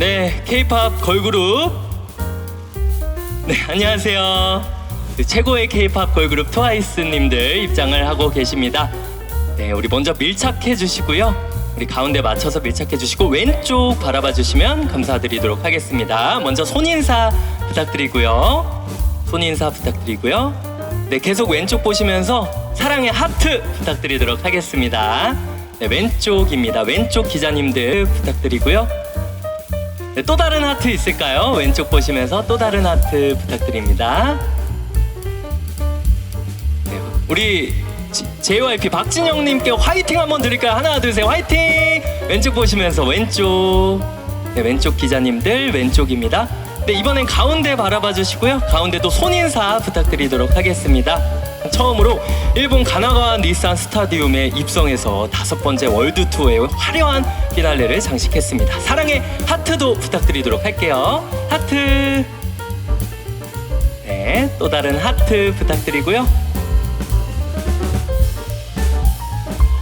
네, K-팝 걸그룹. 네, 안녕하세요. 그 최고의 K-팝 걸그룹 트와이스님들 입장을 하고 계십니다. 네, 우리 먼저 밀착해 주시고요. 우리 가운데 맞춰서 밀착해 주시고 왼쪽 바라봐 주시면 감사드리도록 하겠습니다. 먼저 손 인사 부탁드리고요. 손 인사 부탁드리고요. 네, 계속 왼쪽 보시면서 사랑의 하트 부탁드리도록 하겠습니다. 네, 왼쪽입니다. 왼쪽 기자님들 부탁드리고요. 네, 또 다른 하트 있을까요? 왼쪽 보시면서 또 다른 하트 부탁드립니다. 네, 우리 지- JYP 박진영님께 화이팅 한번 드릴까요? 하나, 둘, 셋, 화이팅! 왼쪽 보시면서 왼쪽. 네, 왼쪽 기자님들 왼쪽입니다. 네, 이번엔 가운데 바라봐 주시고요. 가운데도 손인사 부탁드리도록 하겠습니다. 처음으로 일본 가나가와 니산 스타디움에 입성해서 다섯 번째 월드 투어의 화려한 피날레를 장식했습니다. 사랑의 하트도 부탁드리도록 할게요. 하트. 네, 또 다른 하트 부탁드리고요.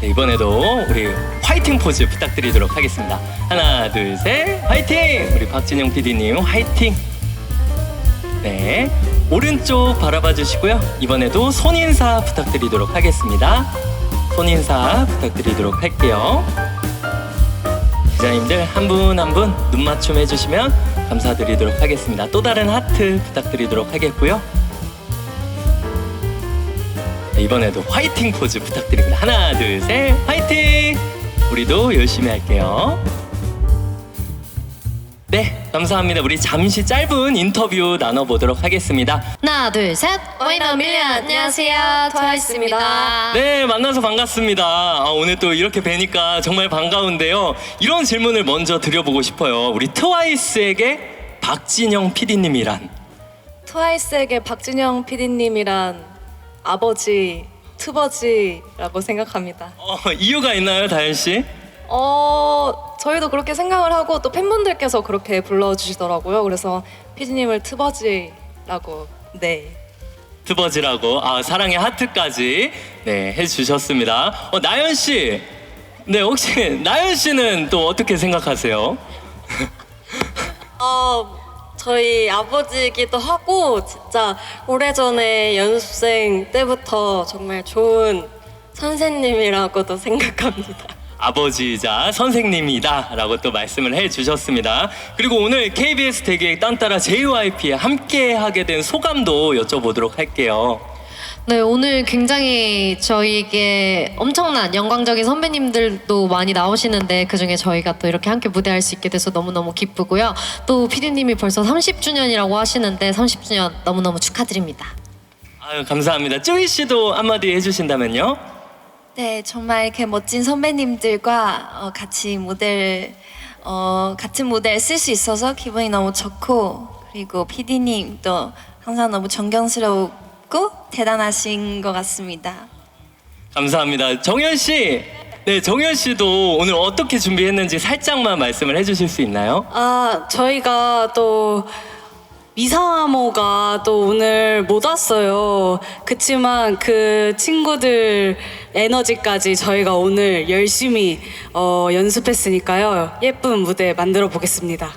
이번에도 우리 화이팅 포즈 부탁드리도록 하겠습니다. 하나, 둘, 셋, 화이팅! 우리 박진영 PD님 화이팅! 네, 오른쪽 바라봐 주시고요. 이번에도 손 인사 부탁드리도록 하겠습니다. 손 인사 부탁드리도록 할게요. 기자님들 한 분 한 분 눈 맞춤 해주시면 감사드리도록 하겠습니다. 또 다른 하트 부탁드리도록 하겠고요. 네, 이번에도 화이팅 포즈 부탁드립니다. 하나, 둘, 셋, 화이팅! 우리도 열심히 할게요. 네, 감사합니다. 우리 잠시 짧은 인터뷰 나눠보도록 하겠습니다. 하나 둘 셋. 와이너 밀리언 안녕하세요 트와이스입니다. 네, 만나서 반갑습니다. 아, 오늘 또 이렇게 뵈니까 정말 반가운데요. 이런 질문을 먼저 드려보고 싶어요. 우리 트와이스에게 박진영 PD님이란? 트와이스에게 박진영 PD님이란 아버지 투버지라고 생각합니다. 어, 이유가 있나요, 다현 씨? 어 저희도 그렇게 생각을 하고 또 팬분들께서 그렇게 불러주시더라고요. 그래서 PD님을 투버지라고 네. 트버지라고 아 사랑의 하트까지 네 해주셨습니다. 어 나연 씨, 네 혹시 나연 씨는 또 어떻게 생각하세요? 어, 저희 아버지이기도 하고 진짜 오래전에 연습생 때부터 정말 좋은 선생님이라고도 생각합니다. 아버지이자 선생님이다라고 또 말씀을 해주셨습니다. 그리고 오늘 KBS 대기획 딴따라 JYP에 함께하게 된 소감도 여쭤보도록 할게요. 네 오늘 굉장히 저희에게 엄청난 영광적인 선배님들도 많이 나오시는데 그 중에 저희가 또 이렇게 함께 무대할 수 있게 돼서 너무 너무 기쁘고요. 또 PD님이 벌써 30주년이라고 하시는데 30주년 너무 너무 축하드립니다. 아유 감사합니다. 쭈이 씨도 한마디 해주신다면요? 네, 정말 이렇게 멋진 선배님들과 어, 같이 모델, 어, 같은 모델 쓸수 있어서 기분이 너무 좋고, 그리고 PD님도 항상 너무 존경스럽고 대단하신 것 같습니다. 감사합니다. 정현 씨, 네 정현 씨도 오늘 어떻게 준비했는지 살짝만 말씀을 해주실 수 있나요? 아, 저희가 또 미사모가 또 오늘 못 왔어요. 그치만 그 친구들 에너지까지 저희가 오늘 열심히 어, 연습했으니까요. 예쁜 무대 만들어 보겠습니다.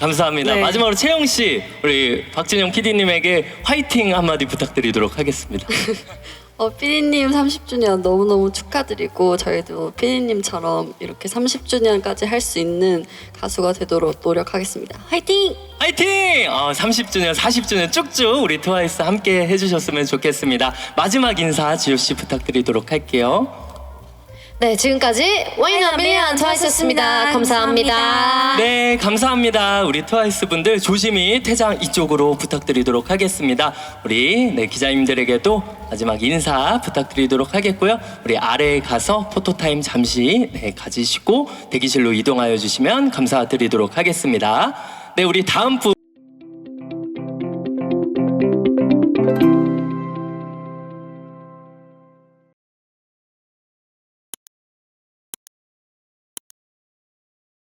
감사합니다. 네. 마지막으로 채영 씨, 우리 박진영 PD님에게 화이팅 한마디 부탁드리도록 하겠습니다. 어, 피디님 30주년 너무너무 축하드리고 저희도 피디님처럼 이렇게 30주년까지 할 수 있는 가수가 되도록 노력하겠습니다. 화이팅! 화이팅! 어, 30주년, 40주년 쭉쭉 우리 트와이스 함께 해주셨으면 좋겠습니다. 마지막 인사 지효 씨 부탁드리도록 할게요. 네 지금까지 와이너 밀리언 트와이스였습니다. 감사합니다. 네, 감사합니다. 우리 트와이스 분들 조심히 퇴장 이쪽으로 부탁드리도록 하겠습니다. 우리 네, 기자님들에게도 마지막 인사 부탁드리도록 하겠고요. 우리 아래에 가서 포토타임 잠시 네, 가지시고 대기실로 이동하여 주시면 감사드리도록 하겠습니다. 네, 우리 다음 분.